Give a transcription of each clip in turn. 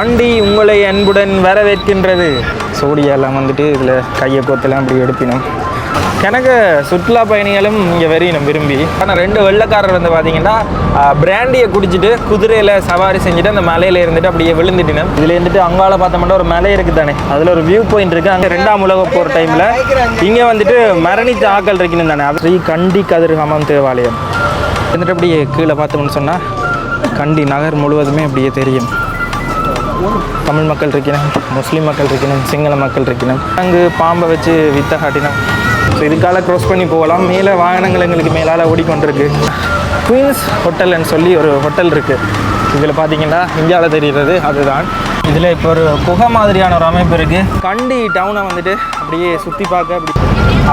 வண்டி உங்களை அன்புடன் வரவேற்கின்றது. சோடியாலாம் வந்துட்டு இதில் கையை கோத்தெல்லாம் அப்படி எடுப்பினோம். எனக்கு சுற்றுலா பயணிகளும் இங்கே வெறியணும் விரும்பி. ஆனால் ரெண்டு வெள்ளைக்காரர் வந்து பார்த்தீங்கன்னா பிராண்டியை குடிச்சிட்டு குதிரையில் சவாரி செஞ்சுட்டு அந்த மலையில் இருந்துட்டு அப்படியே விழுந்துட்டினோம் இதில் இருந்துட்டு அங்கால பார்த்தோம்னா ஒரு மலை இருக்குது தானே அதில் ஒரு வியூ பாயிண்ட் இருக்குது அங்கே ரெண்டாம் உலக போகிற டைமில் இங்கே வந்துட்டு மரணித்த ஆக்கள் இருக்கணும் தானே. ஸ்ரீ கண்டி கதிர்காமம் தேவாலயம். இருந்துட்டு அப்படியே கீழே பார்த்தோம்னு சொன்னால் கண்டி நகர் முழுவதுமே அப்படியே தெரியும். தமிழ் மக்கள் இருக்கணும் முஸ்லீம் மக்கள் இருக்கணும் சிங்கள மக்கள் இருக்கணும் அங்கு பாம்பை வச்சு வித்த காட்டினோம். ஸோ இதுக்கால க்ரோஸ் பண்ணி போகலாம். மேலே வாகனங்கள் எங்களுக்கு மேலால் ஓடிக்கொண்டிருக்கு. குயின்ஸ் ஹோட்டல்னு சொல்லி ஒரு ஹோட்டல் இருக்குது இதில் பார்த்தீங்கன்னா இந்தியாவில் தெரிகிறது அதுதான். இதில் இப்போ ஒரு குகை மாதிரியான ஒரு அமைப்பு இருக்குது கண்டி டவுனை வந்துட்டு அப்படியே சுற்றி பார்க்க அப்படி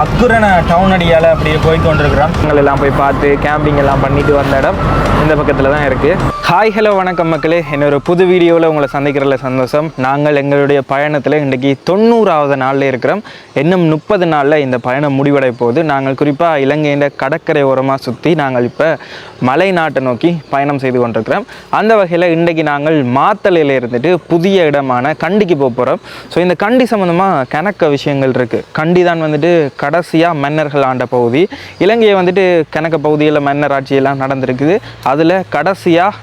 அக்குரனை டவுன் அடியால் அப்படியே போய் கொண்டிருக்கிறோம் எல்லாம் போய் பார்த்து கேம்பிங் எல்லாம் பண்ணிட்டு வந்த இடம் இந்த பக்கத்தில் தான் இருக்குது ஹாய் ஹலோ வணக்கம் மக்களே. என்னோட புது வீடியோவில் உங்களை சந்திக்கிறதுல சந்தோஷம். நாங்கள் எங்களுடைய பயணத்தில் இன்றைக்கி தொண்ணூறாவது நாளில் இருக்கிறோம். இன்னும் முப்பது நாளில் இந்த பயணம் முடிவடை போகுது. நாங்கள் குறிப்பாக இலங்கையின் கடற்கரை ஓரமாக சுற்றி நாங்கள் இப்போ மலை நாட்டை நோக்கி பயணம் செய்து கொண்டிருக்கிறோம். அந்த வகையில் இன்றைக்கு நாங்கள் மாத்தலையில் இருந்துட்டு புதிய இடமான கண்டிக்கு போக போகிறோம் ஸோ இந்த கண்டி சம்மந்தமாக கணக்க விஷயங்கள் இருக்குது கண்டி தான் வந்துட்டு கடைசியாக மன்னர்கள் ஆண்ட பகுதி. இலங்கையை வந்துட்டு கணக்க பகுதியில் மன்னர் ஆட்சியெல்லாம் நடந்திருக்குது. அதில் கடைசியாக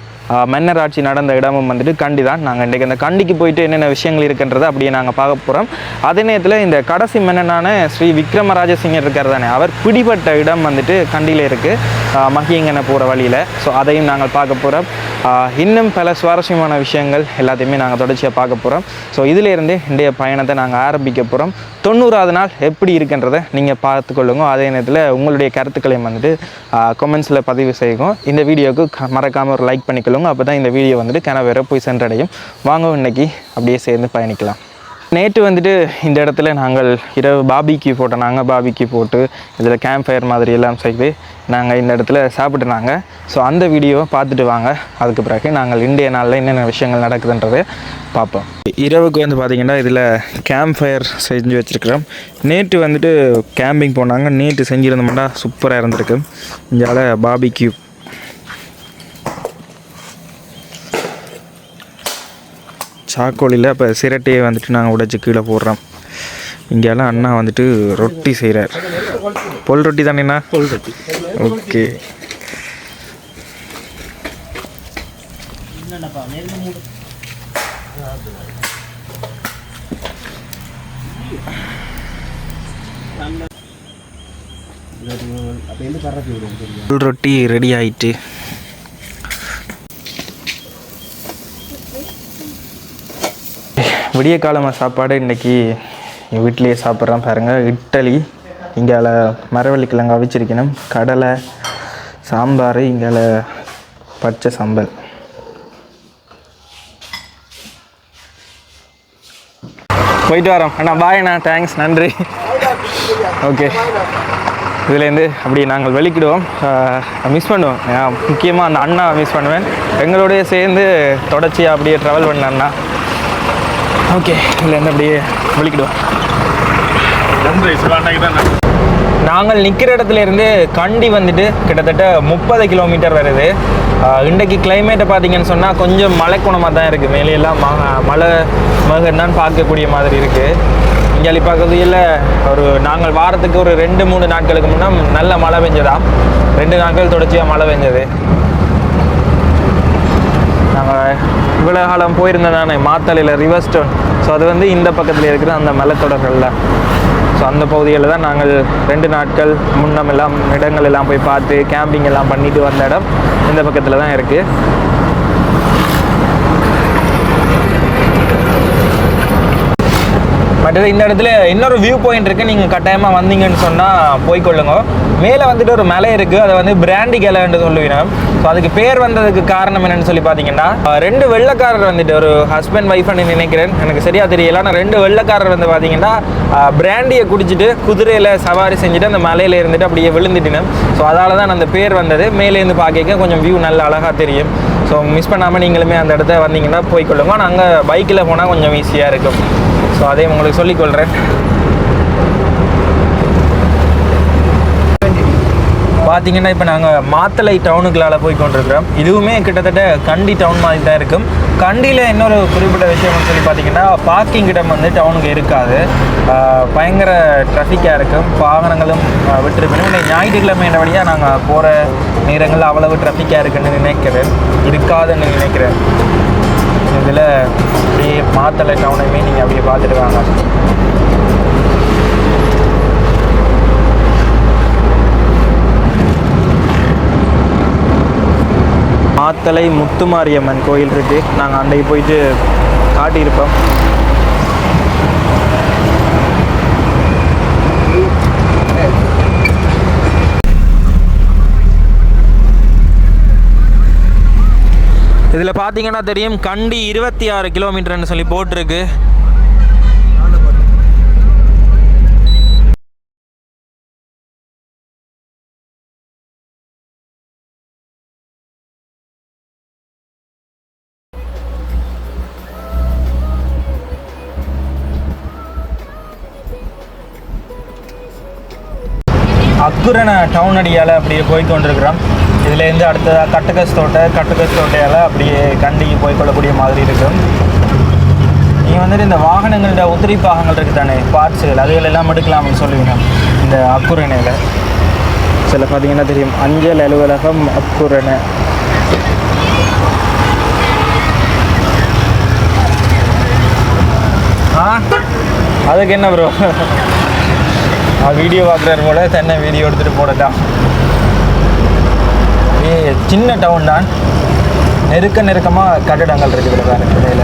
மன்னர் ஆட்சி நடந்த இடமும் வந்துட்டு கண்டி தான். நாங்கள் இன்றைக்கி அந்த கண்டிக்கு போயிட்டு என்னென்ன விஷயங்கள் இருக்குன்றதை அப்படியே நாங்கள் பார்க்க போகிறோம் அதே நேரத்தில் இந்த கடைசி மன்னனான ஸ்ரீ விக்ரமராஜசிங்கர் இருக்கார் தானே அவர் பிடிபட்ட இடம் வந்துட்டு கண்டியில் இருக்குது மகியங்கனை போகிற வழியில். ஸோ அதையும் நாங்கள் பார்க்க போகிறோம் இன்னும் பல சுவாரஸ்யமான விஷயங்கள் எல்லாத்தையுமே நாங்கள் தொடர்ச்சியாக பார்க்க போகிறோம் ஸோ இதிலேருந்து இன்றைய பயணத்தை நாங்கள் ஆரம்பிக்க போகிறோம் தொண்ணூறாவது நாள் எப்படி இருக்குன்றதை நீங்கள் பார்த்துக்கொள்ளுங்க. அதே நேரத்தில் உங்களுடைய கருத்துக்களையும் வந்துட்டு கமெண்ட்ஸில் பதிவு செய்யும் இந்த வீடியோவுக்கு மறக்காமல் ஒரு லைக் பண்ணிக்கொள்ளுங்க. அப்போ தான் இந்த வீடியோ வந்துட்டு கனவேற போய் சென்றடையும். வாங்க இன்னைக்கு அப்படியே சேர்ந்து பயணிக்கலாம். நேற்று வந்துட்டு இந்த இடத்துல நாங்கள் இரவு பாபிக்கு போட்டோம். நாங்கள் பாபிக்கு போட்டு இதில் கேம்ப் ஃபயர் மாதிரி எல்லாம் செய்து நாங்கள் இந்த இடத்துல சாப்பிட்டுனாங்க ஸோ அந்த வீடியோவை பார்த்துட்டு வாங்க. அதுக்கு பிறகு நாங்கள் இந்திய நாளில் என்னென்ன விஷயங்கள் நடக்குதுன்றதை பார்ப்போம். இரவுக்கு வந்து பார்த்திங்கன்னா இதில் கேம்ப் ஃபயர் செஞ்சு வச்சுருக்கிறோம். நேற்று வந்துட்டு கேம்பிங் போனாங்க. நேற்று செஞ்சுருந்தோம்னா சூப்பராக இருந்திருக்கு. இங்கால பாபிக்யூ சாக்கோலியில் இப்போ சிரட்டையை வந்துட்டு நாங்கள் உடைச்சி கீழே போடுறோம். இங்கெல்லாம் அண்ணா வந்துட்டு ரொட்டி செய்கிறார் பொல் ரொட்டி தானேண்ணா பொல் ரொட்டி. ஓகே. புல் ரொட்டி ரெடி ஆயிட்டு. விடிய காலமாக சாப்பாடு இன்றைக்கி எங்கள் வீட்டிலேயே சாப்பிட்றேன் பாருங்கள் இட்டலி இங்கால மரவள்ளி கிழங்கு அவிச்சிருக்கணும். கடலை சாம்பார் இங்கால பச்சை சம்பல். போயிட்டு வரோம். அண்ணா பாய் அண்ணா. தேங்க்ஸ் நன்றி. ஓகே இதுலேருந்து அப்படி நாங்கள் வெளிக்கிடுவோம். மிஸ் பண்ணுவோம். முக்கியமாக அந்த அண்ணா மிஸ் பண்ணுவேன். எங்களோடய சேர்ந்து தொடர்ச்சியாக அப்படியே ட்ராவல் பண்ண அண்ணா ஓகே இதுலேருந்து அப்படியே வெளிக்கிடுவோம் நாங்கள் நிற்கிற இடத்துல இருந்து கண்டி வந்துட்டு கிட்டத்தட்ட முப்பது கிலோமீட்டர் வருது. இன்றைக்கு கிளைமேட்டை பார்த்தீங்கன்னு சொன்னால் கொஞ்சம் மலைக்குணமாக தான் இருக்குது மேலையெல்லாம் மா- மலை மேகம் தான் பார்க்கக்கூடிய மாதிரி இருக்குது இங்கே பகுதியில் ஒரு நாங்கள் வாரத்துக்கு ஒரு ரெண்டு மூணு நாட்களுக்கு முன்னே நல்ல மழை பெஞ்சதாம். ரெண்டு நாட்கள் தொடர்ச்சியாக மழை பெஞ்சது. நாங்கள் இவ்வளோ காலம் போயிருந்தோம் தானே மாத்தலையில் ரிவர் ஸ்டோன் ஸோ அது வந்து இந்த பக்கத்தில் இருக்கிற அந்த மலைத்தொடர்களில். ஸோ அந்த பகுதிகளில் தான் நாங்கள் ரெண்டு நாட்கள் முன்னம் எல்லாம் இடங்கள் எல்லாம் போய் பார்த்து கேம்பிங் எல்லாம் பண்ணிட்டு வந்த இடம் இந்த பக்கத்தில் தான் இருக்குது மற்றது இந்த இடத்துல இன்னொரு வியூ பாயிண்ட் இருக்குது நீங்கள் கட்டாயமாக வந்தீங்கன்னு சொன்னால் போய்க்கொள்ளுங்க மேலே வந்துட்டு ஒரு மலை இருக்குது அதை வந்து பிராண்டி கலைன்னு சொல்லுவினோம் ஸோ அதுக்கு பேர் வந்ததுக்கு காரணம் என்னன்னு சொல்லி பார்த்தீங்கன்னா ரெண்டு வெள்ளைக்காரர் வந்துட்டு ஒரு ஹஸ்பண்ட் ஒய்ஃப்னு நினைக்கிறேன். எனக்கு சரியாக தெரியல. ஆனால் ரெண்டு வெள்ளைக்காரர் வந்து பார்த்தீங்கன்னா பிராண்டியை குடிச்சிட்டு குதிரையில் சவாரி செஞ்சுட்டு அந்த மலையில இருந்துட்டு அப்படியே விழுந்துட்டினேன் ஸோ அதால தான் அந்த பேர் வந்தது. மேலேருந்து பார்க்க கொஞ்சம் வியூ நல்ல அழகாக தெரியும். ஸோ மிஸ் பண்ணாமல் நீங்களுமே அந்த இடத்த வந்தீங்கன்னா போய்க்கொள்ளுங்க ஆனால் அங்கே பைக்கில் போனால் கொஞ்சம் ஈஸியாக இருக்கும். ஸோ அதையும் உங்களுக்கு சொல்லிக்கொள்கிறேன் பார்த்தீங்கன்னா இப்போ நாங்கள் மாத்தலை டவுனுக்குள்ளால போய் கொண்டிருக்கிறோம். இதுவுமே கிட்டத்தட்ட கண்டி டவுன் மாதிரி தான் இருக்கும். கண்டியில் இன்னொரு குறிப்பிட்ட விஷயம்னு சொல்லி பார்த்தீங்கன்னா பார்க்கிங் இடம் வந்து டவுனுக்கு இருக்காது. பயங்கர ட்ராஃபிக்காக இருக்கும். வாகனங்களும் விட்டுருக்கணும் விட்டிருக்கணும் இன்னைக்கு ஞாயிற்றுக்கிழமை வழியாக நாங்கள் போகிற நேரங்கள் அவ்வளவு ட்ராஃபிக்காக இருக்குன்னு நினைக்கிறேன். இருக்காதுன்னு நினைக்கிறேன். இதில் அப்படியே மாத்தலை டவுனையுமே நீங்கள் அப்படியே பார்த்துட்டு வாங்க. மாத்தலை முத்துமாரியம்மன் கோயில் இருக்கு. நாங்கள் அன்றைக்கு போயிட்டு காட்டியிருப்போம். இதில் பார்த்தீங்கன்னா தெரியும் கண்டி இருபத்தி ஆறு கிலோமீட்டர்னு சொல்லி போட்டிருக்கு. அக்குரண டவுன் அடியால் அப்படியே போய் கொண்டிருக்கிறோம். இதுலேருந்து அடுத்ததாக கட்டுக்கஸ் தோட்டை கட்டுக்கஸ் தோட்டையால் அப்படியே கண்டிக்கு போய் கொள்ளக்கூடிய மாதிரி இருக்கும் நீங்கள் வந்துட்டு இந்த வாகனங்களோட உதிரி பாகங்கள் இருக்குது தானே பார்ட்ஸுகள் அதுகள் எல்லாம் எடுக்கலாம்னு சொல்லுவீங்க இந்த அக்குரணையில் சில பார்த்தீங்கன்னா தெரியும் அஞ்சல் அலுவலகம் அக்குரணை அதுக்கு என்ன ப்ரோ வீடியோ பார்க்குறாரு போல தென்னை வீடியோ எடுத்துகிட்டு போடட்டான் ஏ சின்ன டவுன் தான். நெருக்க நெருக்கமாக கட்டிடங்கள் இருக்குது வேறு இடையில.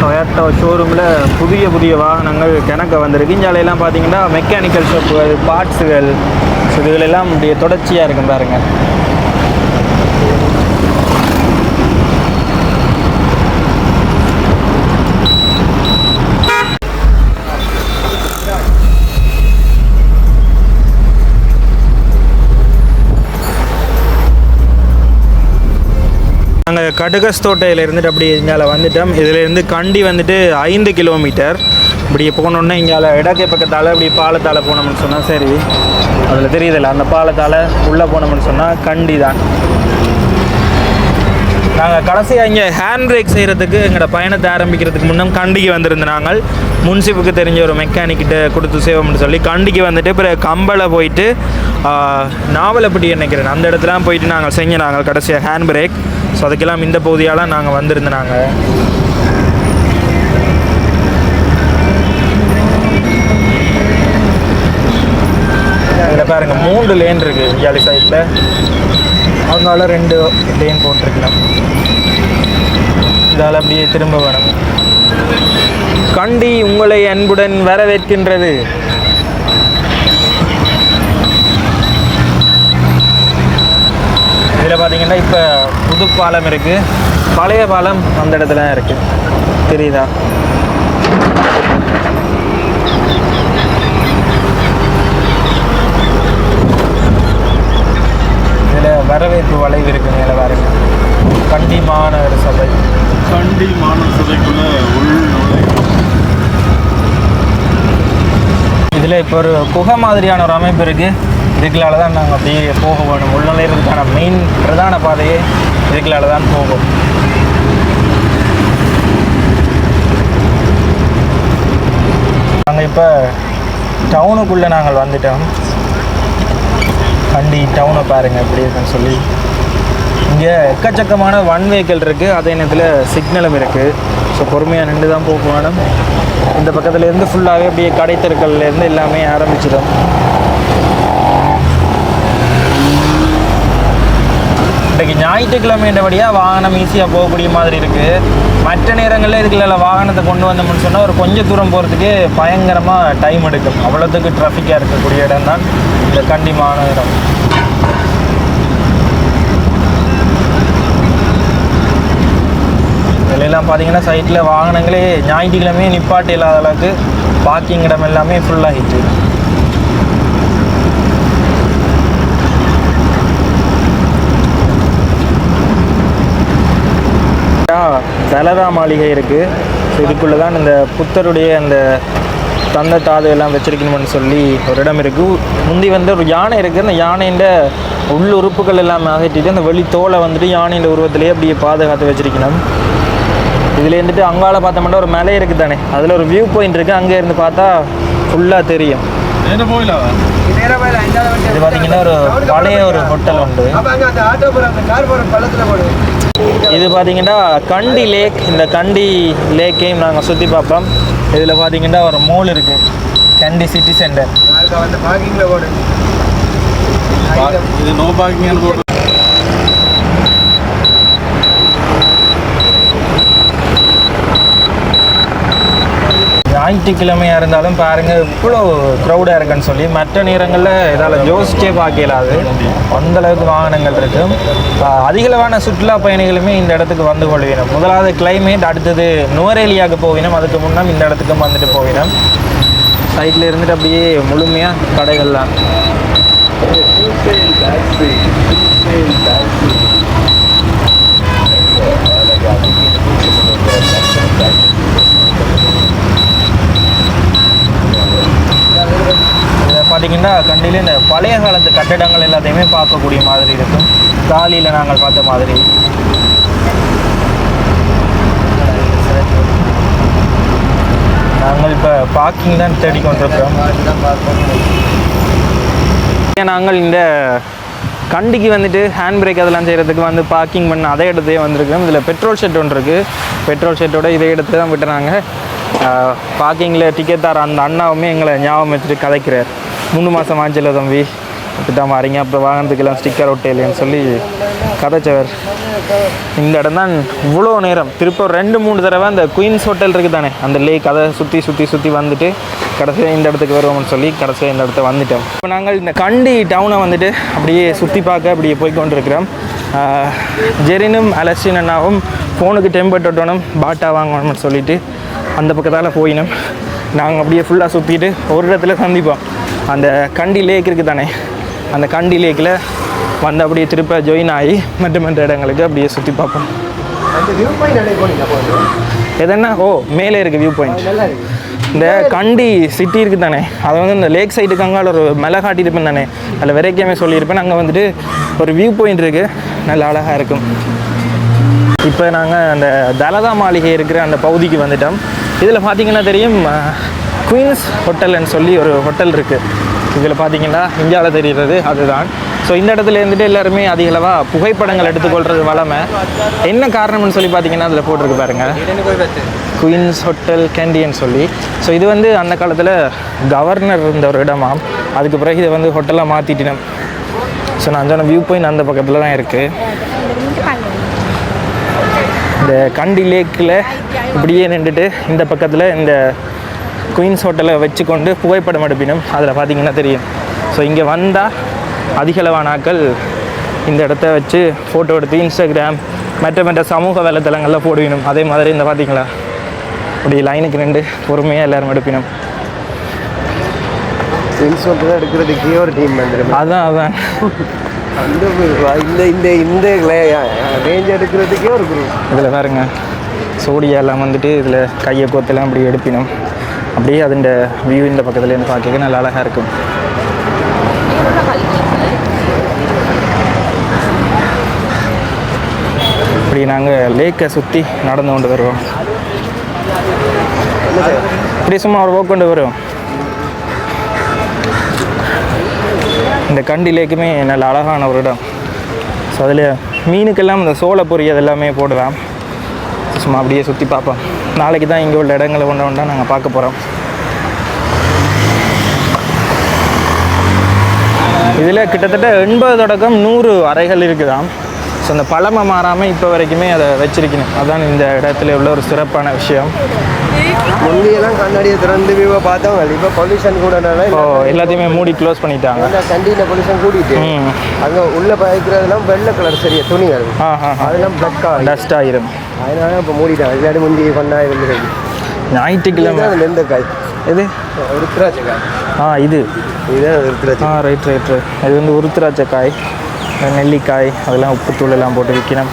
டொயாட்டோ ஷோரூமில் புதிய புதிய வாகனங்கள் கிணக்க வந்திருக்கு. இஞ்சாலையெல்லாம் பார்த்தீங்கன்னா மெக்கானிக்கல் ஷாப்புகள் பார்ட்ஸுகள் இதுகளெல்லாம் இப்படியே தொடர்ச்சியாக இருக்கும் பாருங்க. நாங்கள் கடுகஸ் தோட்டையில் அப்படி இங்கால வந்துட்டோம். இதிலேருந்து கண்டி வந்துட்டு ஐந்து கிலோமீட்டர். இப்படி போனோன்னே இங்கால இடக்கை பக்கத்தால் இப்படி பாலத்தால் போனோம்னு சொன்னால் சரி. அதில் தெரியுதில்ல அந்த பாலத்தால் உள்ளே போனோம்னு சொன்னால் கண்டி தான் நாங்கள் கடைசியாக இங்கே ஹேண்ட் பிரேக் செய்கிறதுக்கு எங்களோட பயணத்தை ஆரம்பிக்கிறதுக்கு முன்னே கண்டிக்கு வந்திருந்த நாங்கள். முன்சிப்புக்கு தெரிஞ்ச ஒரு மெக்கானிக்கிட்ட கொடுத்து சேவம்னு சொல்லி கண்டிக்கு வந்துட்டு பிறகு கம்பளை போயிட்டு நாவலப்பட்டி நினைக்கிறேன் அந்த இடத்துல போயிட்டு நாங்கள் செஞ்ச நாங்கள் கடைசியாக ஹேண்ட் பிரேக் ஸோ அதுக்கெல்லாம் இந்த பகுதியால் நாங்கள் வந்திருந்தாங்க இதில் பாருங்கள் மூன்று லேன் இருக்குது இயாலி சைடில் அவங்களால ரெண்டு லேன் போட்டிருக்கலாம். இதால் அப்படியே திரும்ப வேணும் கண்டி உங்களை அன்புடன் வரவேற்கின்றது. இதில் பார்த்தீங்கன்னா இப்போ புது பாலம் இருக்குது பழைய பாலம் அந்த இடத்துல இருக்குது தெரியுதா? இதில் வரவேற்பு வளைவு இருக்குது மேலே பாருங்க. கண்டி மாநகர சபை. கண்டி மாநகர சபைக்குள்ளே உள் இதில் இப்போ ஒரு குகை மாதிரியான ஒரு அமைப்பு இருக்குது இதுக்களால தான் நாங்கள் அப்படியே போக வேணும் உள்நுழைறதுக்கான மெயின் பிரதான பாதையே இதுக்களால தான் போகும். நாங்கள் இப்போ டவுனுக்குள்ளே நாங்கள் வந்துட்டோம். வண்டி டவுனை பாருங்கள் எப்படி இருக்குன்னு சொல்லி. இங்கே எக்கச்சக்கமான ஒன் வெஹிக்கிள் இருக்குது அதே நேரத்தில் சிக்னலும் இருக்குது ஸோ பொறுமையாக நின்று தான் போக வேணும் இந்த பக்கத்துலேருந்து ஃபுல்லாகவே அப்படியே கடை தெருக்கள்லேருந்து எல்லாமே ஆரம்பிச்சிடும். இன்றைக்கு ஞாயிற்றுக்கிழமைன்றபடியாக வாகனம் ஈஸியாக போகக்கூடிய மாதிரி இருக்குது மற்ற நேரங்களில் இதுக்குள்ள வாகனத்தை கொண்டு வந்தோம்னு சொன்னால் ஒரு கொஞ்சம் தூரம் போகிறதுக்கு பயங்கரமாக டைம் எடுக்கும். அவ்வளோத்துக்கு ட்ராஃபிக்காக இருக்கக்கூடிய இடம் தான் இந்த கண்டிமான இடம் எல்லாம் பார்த்தீங்கன்னா சைட்டில் வாகனங்களே ஞாயிற்றுக்கிழமையே நிப்பாட்டு இல்லாத அளவுக்கு பார்க்கிங் இடம் எல்லாமே ஃபுல்லாகிட்டு தலதா மாளிகை இருக்குது ஸோ இதுக்குள்ளே தான் இந்த புத்தருடைய அந்த தந்த தாது எல்லாம் வச்சிருக்கணும்னு சொல்லி ஒரு இடம் இருக்குது முந்தி வந்து ஒரு யானை இருக்குது அந்த யானையின் உள்ள உறுப்புகள் எல்லாம் அகற்றிட்டு அந்த வெளி தோலை வந்துட்டு யானையின் உருவத்திலேயே அப்படியே பாதுகாத்து வச்சிருக்கணும். இதுல இருந்துட்டு அங்கால பார்த்தோம்னா ஒரு மலை இருக்குது தானே. அதில் ஒரு வியூ பாயிண்ட் இருக்குது அங்கே இருந்து பார்த்தா ஃபுல்லாக தெரியும். இது பார்த்தீங்கன்னா ஒரு பழைய ஒரு ஹோட்டல் உண்டு. இது பார்த்தீங்கன்னா கண்டி லேக் இந்த கண்டி லேக்கையும் நாங்கள் சுற்றி பார்ப்போம். இதில் பார்த்தீங்கன்னா ஒரு மோல் இருக்குது கண்டி சிட்டி சென்டர் இது நோ பார்க்கிங் ஞாயிற்றுக்கிழமையாக இருந்தாலும் பாருங்கள் இவ்வளோ க்ரௌடாக இருக்குன்னு சொல்லி மற்ற நேரங்களில் இதால் யோசிச்சே பார்க்கலாது அந்தளவுக்கு வாகனங்கள் இருக்கும் அதிகளவான சுற்றுலா பயணிகளுமே இந்த இடத்துக்கு வந்து கொள்வினோம். முதலாவது கிளைமேட் அடுத்தது நுவரேலியாவுக்கு போவினோம். அதுக்கு முன்னே இந்த இடத்துக்கும் வந்துட்டு போவினோம். சைட்டில் இருந்துட்டு அப்படியே முழுமையாக கடைகள்லாம் இதை பார்த்தீங்கன்னா கண்டியில் இந்த பழைய காலத்து கட்டடங்கள் எல்லாத்தையுமே பார்க்கக்கூடிய மாதிரி இருக்கும். காலியில் நாங்கள் பார்த்த மாதிரி. நாங்கள் இப்போ பார்க்கிங் தான் தேடிக்கொண்டிருக்கிறோம். நாங்கள் இந்த கண்டிக்கு வந்துட்டு ஹேண்ட் பிரேக் அதெல்லாம் செய்கிறதுக்கு வந்து பார்க்கிங் பண்ண அதே இடத்தையே வந்திருக்கோம் இதில் பெட்ரோல் ஷெட் ஒன்று இருக்குது பெட்ரோல் ஷெட்டோட இதே இடத்து தான் விட்டுறாங்க. பார்க்கிங்கில் டிக்கெட் தர அந்த அண்ணாவுமே எங்களை ஞாபகம் வச்சுட்டு கதைக்கிறார். மூணு மாதம் ஆஞ்சல தம்பி. அப்படிதான் வரீங்க. அப்புறம் வாகனத்துக்கெல்லாம் ஸ்டிக்கர் ஒட்டையிலேன்னு சொல்லி கதைச்சவர். இந்த இடம் தான் இவ்வளோ நேரம். திருப்ப ரெண்டு மூணு தடவை அந்த குயின்ஸ் ஹோட்டல் இருக்குது தானே அந்த லேக் அதை சுற்றி சுற்றி சுற்றி வந்துட்டு கடைசியாக இந்த இடத்துக்கு வருவோம்னு சொல்லி கடைசியாக இந்த இடத்த வந்துட்டோம். இப்போ நாங்கள் இந்த கண்டி டவுனை வந்துட்டு அப்படியே சுற்றி பார்க்க அப்படியே போய் கொண்டிருக்கிறோம். ஜெரினும் அலஸ்டின் அண்ணாவும் ஃபோனுக்கு டெம்பர் ஒட்டணும் பாட்டா வாங்கணும்னு சொல்லிட்டு அந்த பக்கத்தால் போயினோம். நாங்கள் அப்படியே ஃபுல்லாக சுற்றிட்டு ஒரு இடத்துல சந்திப்போம். அந்த கண்டி லேக் இருக்குது தானே? அந்த கண்டி லேக்கில் வந்து அப்படியே திருப்ப ஜாயின் ஆகி மற்ற மற்ற இடங்களுக்கு அப்படியே சுற்றி பார்ப்போம். எதனா ஓ மேலே இருக்குது வியூ பாயிண்ட் இந்த கண்டி சிட்டி இருக்குது தானே? அதை வந்து இந்த லேக் சைடுக்கு அங்கால ஒரு மலை காட்டியிருப்பேன் தானே? அதில் விரைக்காமே சொல்லியிருப்பேன். அங்கே வந்துட்டு ஒரு வியூ பாயிண்ட் இருக்குது நல்ல அழகாக இருக்கும். இப்போ நாங்கள் அந்த தலதா மாளிகை இருக்கிற அந்த பகுதிக்கு வந்துட்டோம். இதில் பார்த்தீங்கன்னா தெரியும் குயின்ஸ் ஹோட்டல்னு சொல்லி ஒரு ஹோட்டல் இருக்குது இதில் பார்த்தீங்கன்னா இந்தியாவில் தெரிகிறது அதுதான். ஸோ இந்த இடத்துல இருந்துட்டு எல்லாருமே அதிகளவாக புகைப்படங்கள் எடுத்துக்கொள்கிறது வளமை. என்ன காரணம்னு சொல்லி பார்த்தீங்கன்னா அதில் போட்டிருக்கு பாருங்க. குயின்ஸ் ஹோட்டல் கேண்டின்னு சொல்லி. ஸோ இது வந்து அந்த காலத்தில் கவர்னர் இருந்த ஒரு இடமாம் அதுக்கு பிறகு இதை வந்து ஹோட்டலாக மாற்றிட்டினோம் ஸோ நான் சொன்ன வியூ பாயிண்ட் அந்த பக்கத்தில் தான் இருக்குது இந்த கண்டி லேக்கில் இப்படியே நின்றுட்டு இந்த பக்கத்தில் இந்த குயின்ஸ் ஹோட்டலை வச்சுக்கொண்டு புகைப்படம் எடுப்பினும் அதில் பார்த்தீங்கன்னா தெரியும். ஸோ இங்கே வந்தால் அதிகளவான ஆட்கள் இந்த இடத்த வச்சு ஃபோட்டோ எடுத்து இன்ஸ்டாகிராம் மற்ற மற்ற சமூக வலைத்தளங்களில் போடுவினும் அதே மாதிரி இந்த பார்த்தீங்களா? அப்படி லைனுக்கு நின்று பொறுமையாக எல்லாரும் எடுப்பினும். எடுக்கிறதுக்கே ஒரு டீம் அதான் அதான். இந்த இந்த இந்த ரேஞ்ச் எடுக்கிறதுக்கே ஒரு குரூப் இதில் பாருங்க. சோடியா எல்லாம் வந்துட்டு இதில் கையை கோத்தெல்லாம் அப்படி எடுப்பினோம். அப்படியே அதுண்ட வியூ இந்த பக்கத்துலேருந்து பார்க்க நல்லா அழகாக இருக்கும். இப்படி நாங்கள் லேக்கை சுற்றி நடந்து கொண்டு வருவோம். இப்படி சும்மா ஒரு போக்கு கொண்டு வருவோம். இந்த கண்டி லேக்குமே நல்ல அழகான ஒரு இடம். ஸோ அதில் மீனுக்கெல்லாம் இந்த சோளை பொரி அது எல்லாமே போடலாம். சும்மா அப்படியே சுற்றி பார்ப்பேன் நாளைக்கு தான் இங்கே உள்ள இடங்களை ஒன்று ஒன்றா நாங்கள் பார்க்க போகிறோம் இதில் கிட்டத்தட்ட எண்பது தொடக்கம் நூறு அறைகள் இருக்குதாம். ஸோ அந்த பழமை மாறாமல் இப்போ வரைக்குமே அதை வச்சிருக்கணும். அதுதான் இந்த இடத்துல உள்ள ஒரு சிறப்பான விஷயம். முந்தியெல்லாம் கண்ணாடியை திறந்து வியூவை பார்த்தவங்க இப்போ பொல்யூஷன் கூட இப்போ எல்லாத்தையுமே மூடி க்ளோஸ் பண்ணிட்டாங்க. கண்டியில் பொல்யூஷன் கூட்டிட்டு அங்கே உள்ள பயக்கிறதெல்லாம் வெள்ளை கலர் சரியா துணிகள். அதெல்லாம் பிளக் டஸ்ட் ஆயிரும். அதனால இப்போ மூடிட்டாங்க. இல்லாட்டி முந்தி கொண்டா இருந்தது ஞாயிற்றுக்கிழமை. எந்த காய் இது ருத்ராட்ச காய் ஆ இது. இதுதான் ருத்ராட்ச ஆ ரைட் ரைட் ரைட் இது வந்து உருத்திராட்சை காய் நெல்லிக்காய் அதெல்லாம் உப்புத்தூள் எல்லாம் போட்டு விற்கணும்.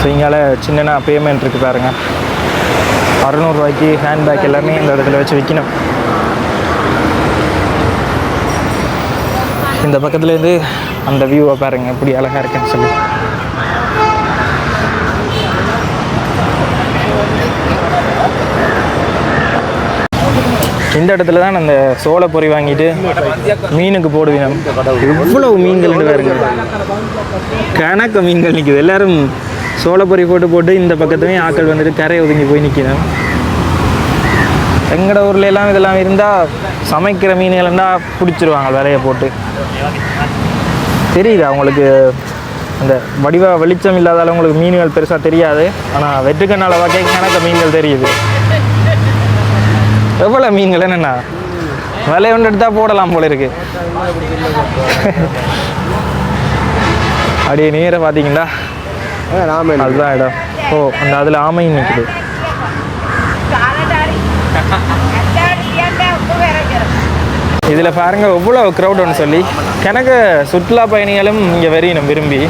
ஸோ இங்கால சின்னனா பேமெண்ட் இருக்குது பாருங்க. அறநூறுவாய்க்கு ஹேண்ட்பேக் எல்லாமே இந்த இடத்துல வச்சு விற்கணும் இந்த பக்கத்துலேருந்து அந்த வியூவை பாருங்க இப்படி அழகாக இருக்குன்னு சொல்லி. இந்த இடத்துல தான் அந்த சோள பொறி வாங்கிட்டு மீனுக்கு போடுவேன் இவ்வளவு மீன்கள் பாருங்க கணக்க மீன்கள் நிற்குது எல்லாரும் சோளப்பொரி போட்டு போட்டு இந்த பக்கத்துலேயும் ஆட்கள் வந்துட்டு கரை ஒதுங்கி போய் நிற்கணும் எங்கட ஊர்ல எல்லாம் இதெல்லாம் இருந்தால் சமைக்கிற மீன்கள்னா பிடிச்சிருவாங்க விலையை போட்டு. தெரியுது அவங்களுக்கு அந்த வடிவ வெளிச்சம் இல்லாதால உங்களுக்கு மீன்கள் பெருசாக தெரியாது. ஆனால் வெட்டுக்கண்ணால் வகை கணக்க மீன்கள் தெரியுது. எவ்வளோ மீன்கள் என்னென்னா? விலை ஒன்று எடுத்தால் போடலாம் போல இருக்கு. அப்படியே நேராக பார்த்தீங்களா? அதுதான் இடம். ஓ அந்த அதில் ஆமையும் நிற்குது இதில் பாருங்க எவ்வளோ க்ரௌடுன்னு சொல்லி. எனக்கு சுற்றுலா பயணிகளும் இங்கே வெறியணும் விரும்பி.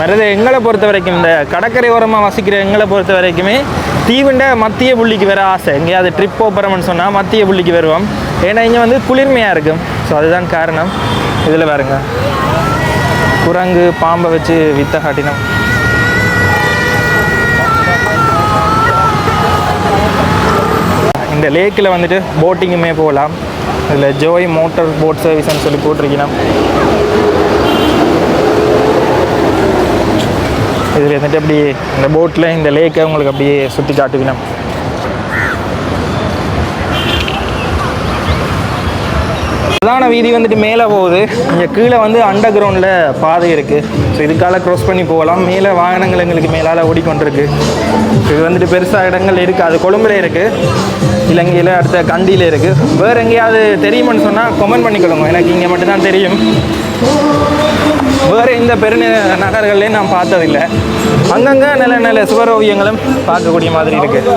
மருது எங்களை பொறுத்த வரைக்கும் இந்த கடற்கரை ஓரமாக வசிக்கிற எங்களை பொறுத்த வரைக்குமே தீவுண்ட மத்திய புள்ளிக்கு வர ஆசை. எங்கேயாவது ட்ரிப் போகிறோம்னு சொன்னால் மத்திய புள்ளிக்கு வருவோம். ஏன்னா இங்கே வந்து குளிர்மையாக இருக்கும் ஸோ அதுதான் காரணம். இதில் பாருங்க. குரங்கு பாம்பை வச்சு வித்த காட்டினோம். இந்த லேக்கில் வந்துட்டு போட்டிங்குமே போகலாம். இதில் ஜோய் மோட்டார் போட் சர்வீஸ்னு சொல்லி போட்டிருக்கணும் இதில் வந்துட்டு அப்படி இந்த போட்டில் இந்த லேக்கை உங்களுக்கு அப்படியே சுற்றி காட்டுவினம் பிரதான வீதி வந்துட்டு மேலே போகுது. இங்கே கீழே வந்து அண்டர் கிரவுண்டில் பாதை இருக்குது ஸோ இதுக்கால க்ராஸ் பண்ணி போகலாம். மேலே வாகனங்கள் எங்களுக்கு மேலால் ஓடிக்கொண்டிருக்கு. இது வந்துட்டு பெருசாக இடங்கள் இருக்குது அது கொழும்புல இருக்குது இலங்கையில் அடுத்த கண்டியில் இருக்குது வேறு எங்கேயாவது தெரியுமான்னு சொன்னால் கமெண்ட் பண்ணிக்கொள்ளுங்க எனக்கு இங்கே மட்டும்தான் தெரியும். வேறு இந்த பெருந நகர்கள்லையும் நான் பார்த்ததில்லை. அங்கங்கே நல்ல நல்ல சுவர் ஓவியங்களும் பார்க்கக்கூடிய மாதிரி இருக்குது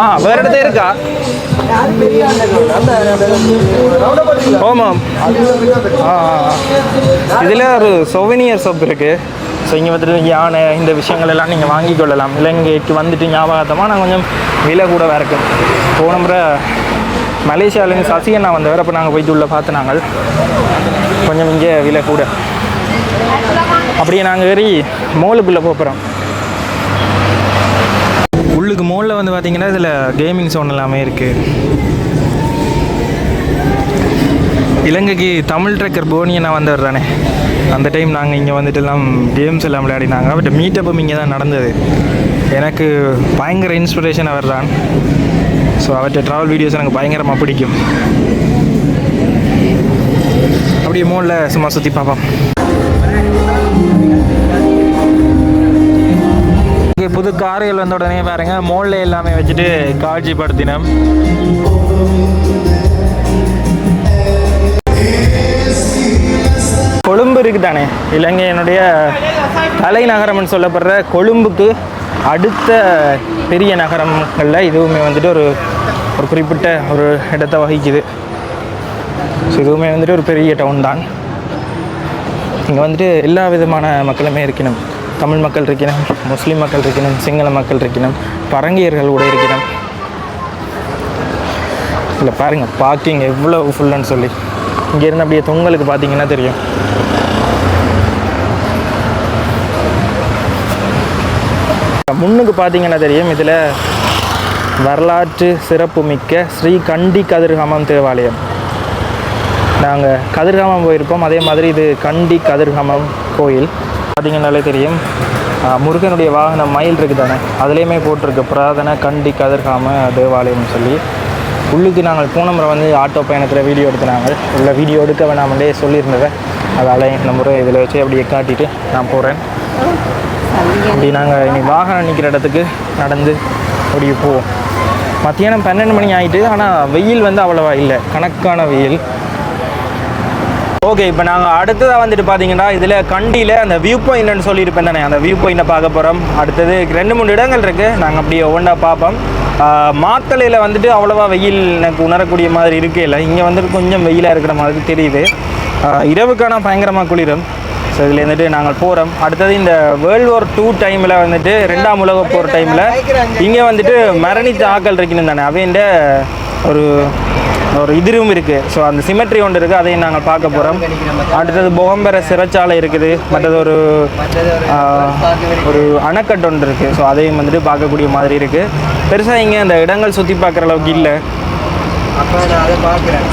ஆ வேறு இடத்துல இருக்கா? ஆமாம். ஆ இதில் ஒரு சோவினியர் ஷாப் இருக்குது ஸோ இங்கே வந்துட்டு யானை இந்த விஷயங்கள் எல்லாம் நீங்கள் வாங்கி கொள்ளலாம். இலங்கைக்கு வந்துட்டு ஞாபகத்தமாக நான் கொஞ்சம் விலை கூட இருக்கும் போன முறை மலேசியாவிலேருந்து சசிகண்ணா வந்தவர் அப்போ நாங்கள் போயிட்டு உள்ள பார்த்து நாங்கள் கொஞ்சம் இங்கே விலை கூட. அப்படியே நாங்கள் ஏறி மோலுக்குள்ளே போகிறோம் உள்ளுக்கு மோலில் வந்து பார்த்தீங்கன்னா இதில் கேமிங் சோன் எல்லாமே இருக்குது இலங்கைக்கு தமிழ் ட்ரெக்கர் போனியை வந்தவர் தானே. அந்த டைம் நாங்கள் இங்கே வந்துட்டு எல்லாம் கேம்ஸ் எல்லாம் விளையாடினாங்க. பட் மீட்டப்பும் இங்கே தான் நடந்தது. எனக்கு பயங்கர இன்ஸ்பிரேஷன் அவர் தான் ஸோ அவர்கிட்ட ட்ராவல் வீடியோஸ் எனக்கு பயங்கரமாக பிடிக்கும். அப்படியே மோலில் சும்மா சுற்றி பார்ப்போம். இங்கே புது கார்கள் வந்த உடனே பாருங்க மோல்ல எல்லாமே வச்சுட்டு காட்சிப்படுத்தினோம். கொழும்பு இருக்குதானே? இலங்கையினுடைய தலைநகரம்னு சொல்லப்படுற கொழும்புக்கு அடுத்த பெரிய நகரங்களில் இதுவுமே வந்துட்டு ஒரு ஒரு குறிப்பிட்ட ஒரு இடத்தை வகிக்குது. ஸோ இதுவுமே வந்துட்டு ஒரு பெரிய டவுன் தான். இங்கே வந்துட்டு எல்லா விதமான மக்களுமே இருக்கணும் தமிழ் மக்கள் இருக்கணும் முஸ்லீம் மக்கள் இருக்கணும் சிங்கள மக்கள் இருக்கணும் பரங்கியர்கள் கூட இருக்கணும் இல்லை பாருங்கள் பார்க்கிங் எவ்வளோ ஃபுல்லுன்னு சொல்லி. இங்கேருந்து அப்படியே தொங்கலுக்கு பார்த்தீங்கன்னா தெரியும். முன்னுக்கு பார்த்தீங்கன்னா தெரியும் இதில் வரலாற்று சிறப்புமிக்க ஸ்ரீ கண்டி கதிர்காமம் தேவாலயம். நாங்கள் கதிர்காமம் போயிருக்கோம். அதே மாதிரி இது கண்டி கதிர்காமம் கோயில். பார்த்தீங்கன்னாலே தெரியும். முருகனுடைய வாகனம் மயில் இருக்குது தானே அதுலேயுமே போட்டிருக்கு. புராதன கண்டி கதிர்காம தேவாலயம்னு சொல்லி. உள்ளுக்கு நாங்கள் போன முறை வந்து ஆட்டோ பயணத்தில் வீடியோ எடுத்தினாங்க. இல்லை வீடியோ எடுக்க வேணாமலே சொல்லியிருந்ததை. அதால் இந்த முறை இதில் வச்சு அப்படியே காட்டிட்டு நான் போகிறேன் அப்படி நாங்கள் இனி வாகனம் நிற்கிற இடத்துக்கு நடந்து அப்படியே போவோம். மத்தியானம் பன்னெண்டு மணி ஆகிட்டு ஆனால் வெயில் வந்து அவ்வளோவா இல்லை. கணக்கான வெயில். ஓகே இப்போ நாங்கள் அடுத்ததாக வந்துட்டு பார்த்தீங்கன்னா இதில் கண்டியில் அந்த வியூ பாயிண்ட்னு சொல்லியிருப்பேன் தானே அந்த வியூ பாயிண்ட்டை பார்க்க போகிறோம் அடுத்தது ரெண்டு மூணு இடங்கள் இருக்குது நாங்கள் அப்படியே ஒவ்வொன்றா பார்ப்போம். மாத்தலையில் வந்துட்டு அவ்வளோவா வெயில் எனக்கு உணரக்கூடிய மாதிரி இருக்கே இல்லை. இங்கே வந்துட்டு கொஞ்சம் வெயிலாக இருக்கிற மாதிரி தெரியுது. இரவுக்கான பயங்கரமாக குளிரும். ஸோ இதில் வந்துட்டு நாங்கள் போகிறோம் அடுத்தது இந்த வேர்ல்டு வார் டூ டைமில் வந்துட்டு ரெண்டாம் உலக போகிற டைமில் இங்கே வந்துட்டு மரணித்த ஆக்கள் இருக்கணும் தானே. அவைண்ட ஒரு ஒரு இதுவும் இருக்குது ஸோ அந்த சிமெட்ரி ஒன்று இருக்குது அதையும் நாங்கள் பார்க்க போகிறோம் அடுத்தது புகம்பெற சிறைச்சாலை இருக்குது. மற்றது ஒரு ஒரு அணைக்கட்டு ஒன்று இருக்குது ஸோ அதையும் வந்துட்டு பார்க்கக்கூடிய மாதிரி இருக்குது பெருசாக இங்கே அந்த இடங்கள் சுற்றி பார்க்குற அளவுக்கு இல்லை. அப்போ நான் அதை பார்க்குறேன்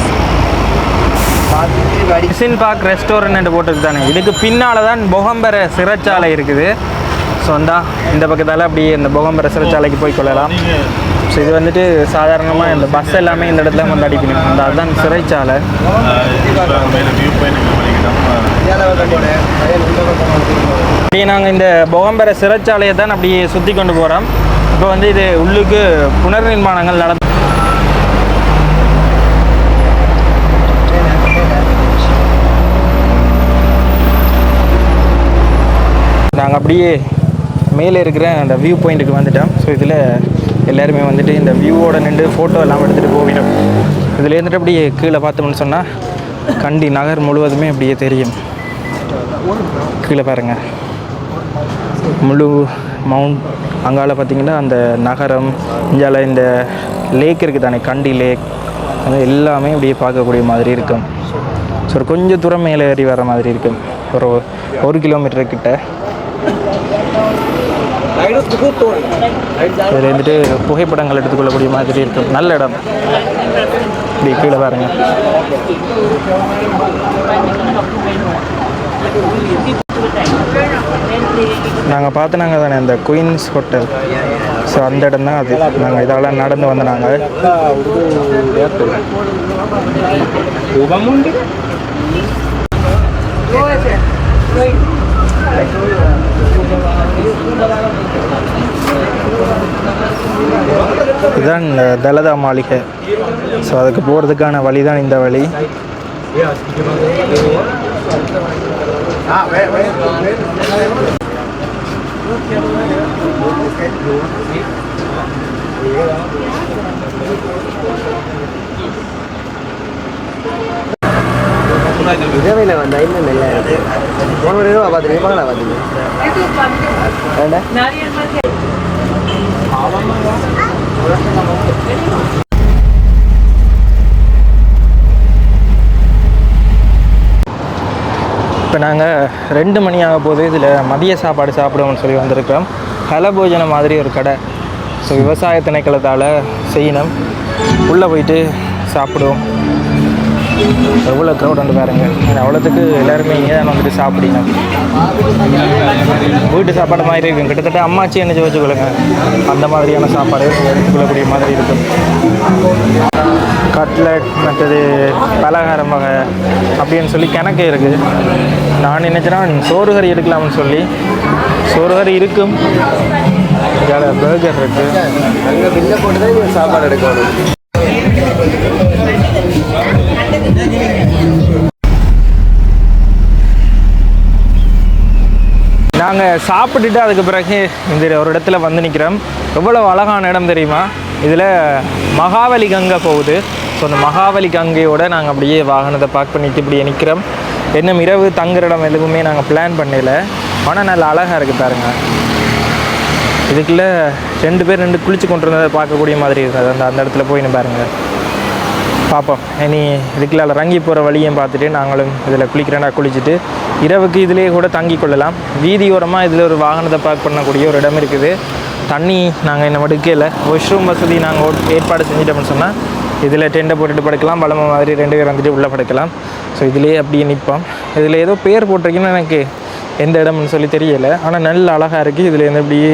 பார்க் ரெஸ்டாரண்ட் போட்டுக்கு தானே. இதுக்கு பின்னால் தான் பொகம்பர சிறைச்சாலை இருக்குது. ஸோ இந்த பக்கத்தால் அப்படியே இந்த பொகம்பர சிறைச்சாலைக்கு போய் கொள்ளலாம். ஸோ இது வந்துட்டு சாதாரணமாக இந்த பஸ் எல்லாமே இந்த இடத்துல வந்து அடிக்கணும். அந்த அதுதான் சிறைச்சாலை. அப்படியே நாங்கள் இந்த புகம்பெற சிறைச்சாலையை தான் அப்படியே சுற்றி கொண்டு போகிறோம் இப்போ வந்து இது உள்ளுக்கு புனர் நிர்மாணங்கள் நடந்து நாங்கள் அப்படியே மேலே இருக்கிற அந்த வியூ பாயிண்ட்டுக்கு வந்துட்டோம். ஸோ இதில் எல்லாருமே வந்துட்டு இந்த வியூவோட நின்று ஃபோட்டோ எல்லாம் எடுத்துகிட்டு போவிடும் இதில் இருந்துட்டு அப்படியே கீழே பார்த்தோம்னு சொன்னால் கண்டி நகர் முழுவதுமே அப்படியே தெரியும். கீழே பாருங்கள் முழு மவுண்ட் அங்கால பார்த்தீங்கன்னா அந்த நகரம் இந்தியாவில் இந்த லேக் இருக்குது தானே கண்டி லேக் அது எல்லாமே அப்படியே பார்க்கக்கூடிய மாதிரி இருக்கும். ஸோ கொஞ்சம் தூரம் மேலே ஏறி வர மாதிரி இருக்கும். ஒரு ஒரு கிலோமீட்டர் கிட்ட. இதில் வந்துட்டு புகைப்படங்கள் எடுத்துக்கொள்ளக்கூடிய மாதிரி இருக்கும். நல்ல இடம். இப்படி கீழே பாருங்க. நாங்கள் பார்த்து நாங்கள் தானே அந்த குயின்ஸ் ஹோட்டல். ஸோ அந்த இடம் தான் அது. நாங்கள் இதெல்லாம் நடந்து வந்து நாங்கள் இதுதான் இந்த தலதா மாளிகை. ஸோ அதுக்கு போகிறதுக்கான வழி தான் இந்த வழி. இரவையில் வந்தா இன்னும் பார்த்தீங்க வேண்டாம் இப்போ நாங்கள் ரெண்டு மணி ஆக போது இதில் மதிய சாப்பாடு சாப்பிடுவோம்னு சொல்லி வந்திருக்கிறோம். ஹலபோஜனம் மாதிரி ஒரு கடை. ஸோ விவசாய திணைக்களத்தால் செய்யணும். உள்ளே போயிட்டு சாப்பிடுவோம். எவ்வளோ க்ரௌட் வந்து பாருங்க. அவ்வளோத்துக்கு எல்லாருமே இங்கே தான் வந்துட்டு சாப்பிடணும். வீட்டு சாப்பாடு மாதிரி இருக்கும். கிட்டத்தட்ட அம்மாச்சி என்ன வச்சுக்கொள்ளுங்க அந்த மாதிரியான சாப்பாடு எடுத்துக்கொள்ளக்கூடிய மாதிரி இருக்கும். கட்லட் மற்றது பலகாரம் வகை அப்படின்னு சொல்லி கணக்கு இருக்குது நான் நினச்சேன்னா சோறு கறி எடுக்கலாம்னு சொல்லி சோறு கறி இருக்கும். பர்கர் இருக்குது சாப்பாடு எடுக்கணும். நாங்கள் சாப்பிட்டுட்டு அதுக்கு பிறகு இந்த ஒரு இடத்துல வந்து நிற்கிறோம் எவ்வளோ அழகான இடம் தெரியுமா? இதில் மகாவலி கங்கை போகுது. ஸோ அந்த மகாவலி கங்கையோட நாங்கள் அப்படியே வாகனத்தை பார்க் பண்ணிட்டு இப்படியே நிற்கிறோம் இன்னும் இரவு தங்குற இடம் எதுவுமே நாங்கள் பிளான் பண்ணல. ஆனால் நல்ல அழகாக இருக்குது பாருங்கள் இதுக்குள்ளே ரெண்டு பேர் ரெண்டு குளிச்சு கொண்டு இருந்ததை பார்க்கக்கூடிய மாதிரி இருக்குது. அந்த அந்த இடத்துல போய் பாருங்கள் பார்ப்போம். இனி இதுக்குள்ள இறங்கி போகிற வழியும் பார்த்துட்டு நாங்களும் இதில் குளிக்கிறேன்னா குளிச்சுட்டு இரவுக்கு இதிலேயே கூட தங்கி கொள்ளலாம். வீதியோரமாக இதில் ஒரு வாகனத்தை பார்க் பண்ணக்கூடிய ஒரு இடம் இருக்குது. தண்ணி நாங்கள் இன்னும் எடுக்கல. வாஷ்ரூம் வசதி நாங்கள் ஏற்பாடு செஞ்சிட்டோம்னு சொன்னால் இதில் டெண்டை போட்டுட்டு படுக்கலாம். பழம மாதிரி ரெண்டு பேர் வந்துட்டு உள்ளே படுக்கலாம். ஸோ இதிலே அப்படியே நிற்போம். இதில் ஏதோ பேர் போட்டிருக்கீங்கன்னு எனக்கு எந்த இடம்னு சொல்லி தெரியலை. ஆனால் நல்ல அழகாக இருக்குது இதில் இருந்து அப்படியே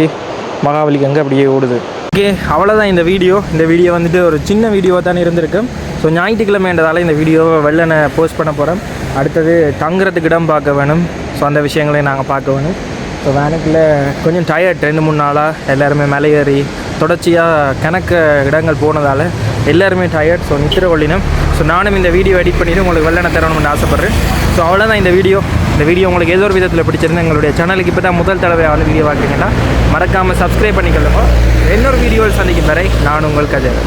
மகாபலி கங்கை அப்படியே ஓடுது. ஓகே அவ்வளோதான் இந்த வீடியோ. இந்த வீடியோ வந்துட்டு ஒரு சின்ன வீடியோவாக தான் இருந்திருக்கு. ஸோ ஞாயிற்றுக்கிழமைன்றதால இந்த வீடியோவை வெள்ளனை போஸ்ட் பண்ண போகிறோம் அடுத்தது தங்குறதுக்கு இடம் பார்க்க வேணும். ஸோ அந்த விஷயங்களையும் நாங்கள் பார்க்க வேணும். ஸோ வேனுக்கில் கொஞ்சம் டயர்ட் ரெண்டு மூணு நாளாக எல்லாருமே மலை ஏறி தொடர்ச்சியாக கணக்க இடங்கள் போனதால் எல்லாருமே டயர்ட் ஸோ நித்திர கொள்ளினம். ஸோ நானும் இந்த வீடியோ எடிட் பண்ணிவிட்டு உங்களுக்கு வெள்ளனை தரணும்னு ஆசைப்பட்றேன். ஸோ அவ்வளோதான் இந்த வீடியோ. இந்த வீடியோ உங்களுக்கு ஏதோ ஒரு விதத்தில் பிடிச்சிருந்து எங்களுடைய சேனலுக்கு இப்போ தான் முதல் தடவை வந்து வீடியோ பார்க்குறீங்கன்னா மறக்காமல் சப்ஸ்கிரைப் பண்ணிக்கொள்ளுங்க. இன்னொரு வீடியோவில் சந்திக்கும் வரை நான் உங்கள் கஜர்